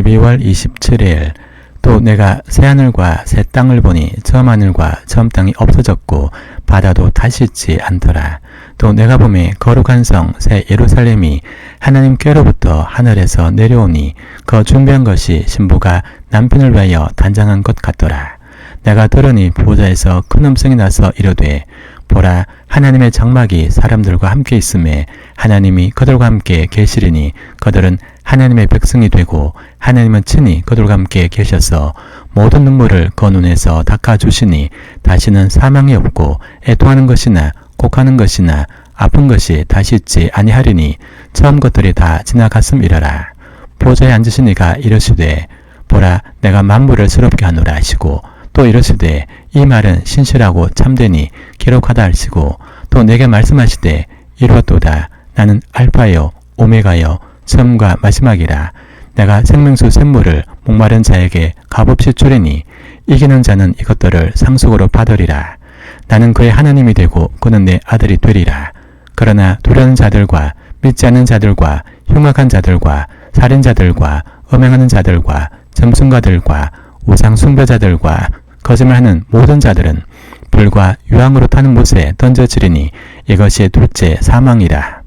12월 27일 또 내가 새 하늘과 새 땅을 보니 처음 하늘과 처음 땅이 없어졌고 바다도 다시 있지 않더라. 또 내가 보매 거룩한 성 새 예루살렘이 하나님께로부터 하늘에서 내려오니 그 준비한 것이 신부가 남편을 위하여 단장한 것 같더라. 내가 들으니 보좌에서 큰 음성이 나서 이르되 보라 하나님의 장막이 사람들과 함께 있음에 하나님이 그들과 함께 계시리니 그들은 하나님의 백성이 되고 하나님은 친히 그들과 함께 계셔서 모든 눈물을 그 눈에서 닦아 주시니 다시는 사망이 없고 애통하는 것이나 곡하는 것이나 아픈 것이 다시 있지 아니하리니 처음 것들이 다 지나갔음이라라. 보좌에 앉으신 이가 이르시되 보라 내가 만물을 새롭게 하노라 하시고 또 이르시되 이 말은 신실하고 참되니 기록하다 하시고 또 내게 말씀하시되 이루었도다. 나는 알파요 오메가요 처음과 마지막이라. 내가 생명수 샘물을 목마른 자에게 값없이 주리니 이기는 자는 이것들을 상속으로 받으리라. 나는 그의 하나님이 되고 그는 내 아들이 되리라. 그러나 두려는 자들과 믿지 않는 자들과 흉악한 자들과 살인자들과 음행하는 자들과 점순가들과 우상 숭배자들과 거짓말하는 모든 자들은 불과 유황으로 타는 못에 던져지리니 이것이 둘째 사망이라.